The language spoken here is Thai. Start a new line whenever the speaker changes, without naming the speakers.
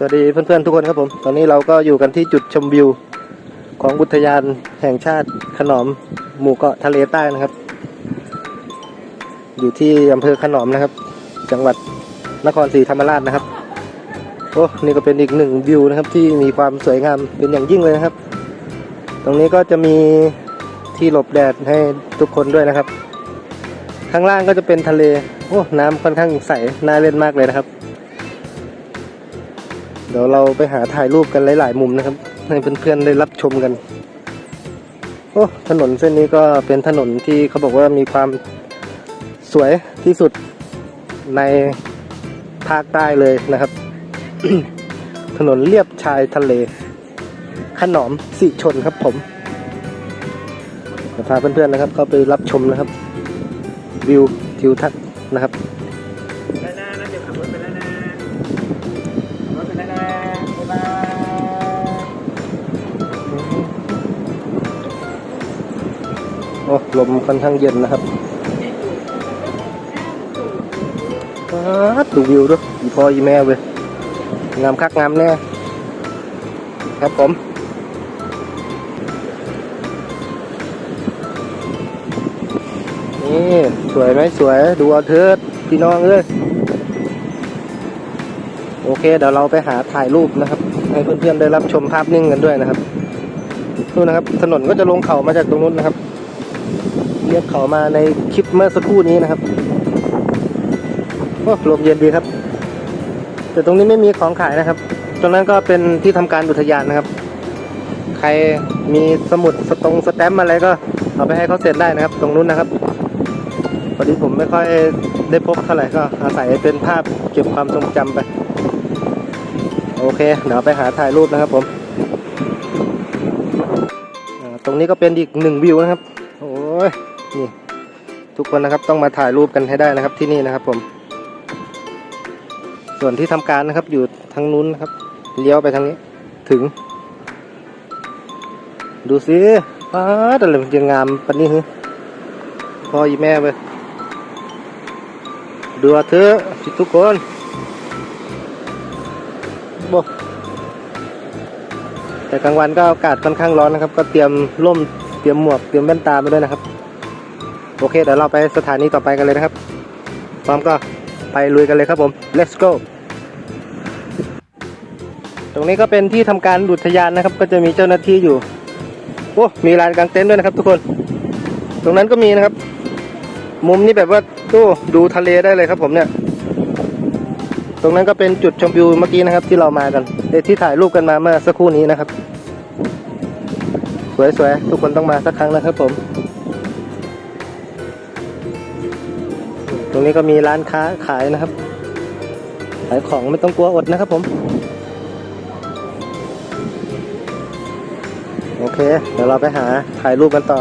สวัสดีเพื่อนๆทุกคนครับผม ตอนนี้เราก็อยู่กันที่จุดชมวิว ของอุทยานแห่งชาติขนอมหมู่เกาะทะเลใต้นะครับ อยู่ที่อำเภอขนอมนะครับ จังหวัดนครศรีธรรมราชนะครับโอ้นี่ก็เป็นอีกหนึ่งวิวนะครับ ที่มีความสวยงามเป็นอย่างยิ่งเลยนะครับ ตรงนี้ก็จะมีที่หลบแดดให้ทุกคนด้วยนะครับ ข้างล่างก็จะเป็นทะเลโอ้น้ำค่อนข้างใสน่าเล่นมากเลยนะครับ เดี๋ยวเราไปหาถ่ายรูปกันหลาย ๆ มุมนะครับ ให้เพื่อนๆได้รับชมกัน โอ้ถนนเส้นนี้ก็เป็นถนนที่เขาบอกว่ามีความสวยที่สุดในภาคใต้เลยนะครับ ถนนเลียบชายทะเล ขนอมสิชนครับผมเดี๋ยวพาเพื่อนๆนะครับ เข้าไปรับชมนะครับ วิวทิวทัศน์นะครับ โอ้ลมค่อนข้างเย็นนะครับป๊าดดูวิวด้วยอีพ่ออีแม่เว้ย งามคักงามแน่ ครับผมนี่สวยไหมสวย ดูเอาเถิดพี่น้องเอ้ย โอเค เดี๋ยวเราไปหาถ่ายรูปนะครับ ให้เพื่อนๆได้รับชมภาพนิ่งกันด้วยนะครับนู่นนะครับ ถนนก็จะลงเขามาจากตรงนู้นนะครับเรียกเขามาในคลิปเมื่อสักครู่นี้นะครับโอ้ลมเย็นดีครับ แต่ตรงนี้ไม่มีของขายนะครับตรงนั้นก็เป็นที่ทำการอุทยานนะครับ ใครมีสมุดสตงสแตมป์อะไรก็เอาไปให้เขาเซ็นได้นะครับ ตรงนู้นนะครับพอดีผมไม่ค่อยได้พกเท่าไหร่ก็อาศัยเป็นภาพเก็บความทรงจำไป โอเคเดี๋ยวไปหาถ่ายรูปนะครับผมตรงนี้ก็เป็นอีกหนึ่งวิวนะครับ โอ้ยนี่ทุกคนนะครับต้องมาถ่ายรูปกันให้ได้นะครับที่นี่นะครับผม ส่วนที่ทำการนะครับอยู่ทางนู้นนะครับเลี้ยวไปทางนี้ถึง ดูสิป้าดอะไรมันจะงามปันนี้ฮึพ่ออีแม่เว้ยดูอาเถอะทุกคน บแต่กลางวันก็อากาศค่อนข้างร้อนนะครับ ก็เตรียมร่มเตรียมหมวกเตรียมแว่นตามาด้วยนะครับ โอเคเดี๋ยวเราไปสถานีต่อไปกันเลยนะครับ พร้อมก็ไปลุยกันเลยครับผม let's go ตรงนี้ก็เป็นที่ทำการอุทยานนะครับ ก็จะมีเจ้าหน้าที่อยู่โอ้มีลานกางเต็นท์ด้วยนะครับ ทุกคน ตรงนั้นก็มีนะครับ มุมนี้แบบว่าโอ้ดูทะเลได้เลยครับผมเนี่ย รงนั้นก็เป็นจุดชมวิวเมื่อกี้นะครับ ที่เรามากันที่ถ่ายรูปกันมาเมื่อสักครู่นี้นะครับ สวยๆ ทุกคนต้องมาสักครั้งนะครับผม ตรงนี้ก็มีร้านค้าขายนะครับ ขายของไม่ต้องกลัวอดนะครับผม โอเค เดี๋ยวเราไปหาถ่ายรูปกันต่อ